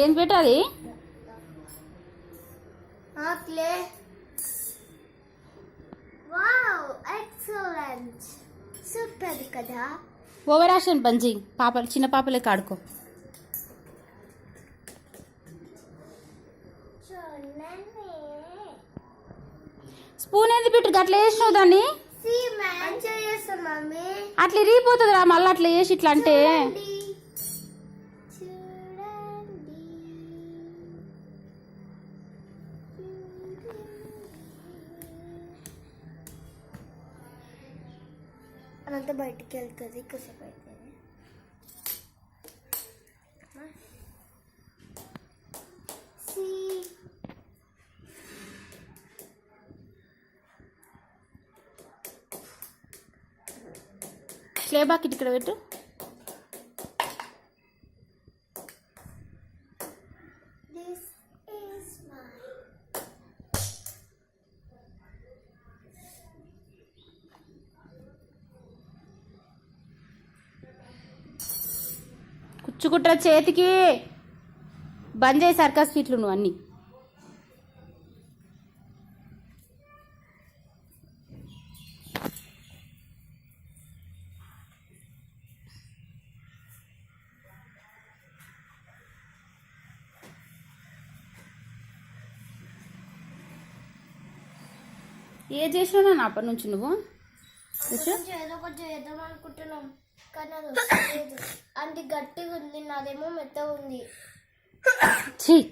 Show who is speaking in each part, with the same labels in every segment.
Speaker 1: ఏం పెట్టాలి
Speaker 2: సూపర్ కదా.
Speaker 1: ఓవర్ యాక్షన్ బంజీ. పాపలు చిన్న పాపలే కాడుకో. స్పూన్ ఏంది పెట్టు అట్లా వేసినావు దాన్ని? అట్లా ఇరిగిపోతుంది రా మళ్ళీ అట్లా వేసి ఇట్లా అంటే.
Speaker 2: అదంతా బయటికి వెళ్తుంది కాసేపు అవుతుంది సీ
Speaker 1: క్లే బాకెట్ ఇక్కడ పెట్టు
Speaker 2: This
Speaker 1: కుచ్చుకుట్ర చేతికి బంద్ చేయి సర్కస్ ఫీట్లు నువ్వు అన్నీ. ఏ చేసినా నా అప్పటి నుంచి నువ్వు?
Speaker 2: కొంచెం ఏదో కొంచెం చేద్దాం అనుకుంటున్నాం కానీ అది వస్తలేదు అంటే గట్టిగా ఉంది నాదేమో మెత్తగా ఉంది.
Speaker 1: ఛీ.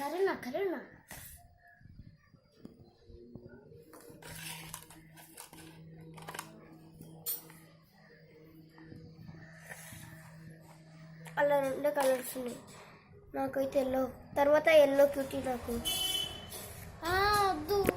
Speaker 2: కరుణ కరుణ అలా రెండే కలర్స్ ఉన్నాయి. నాకైతే ఎల్లో తర్వాత ఎల్లో క్యూటీ నాకు. వద్దు.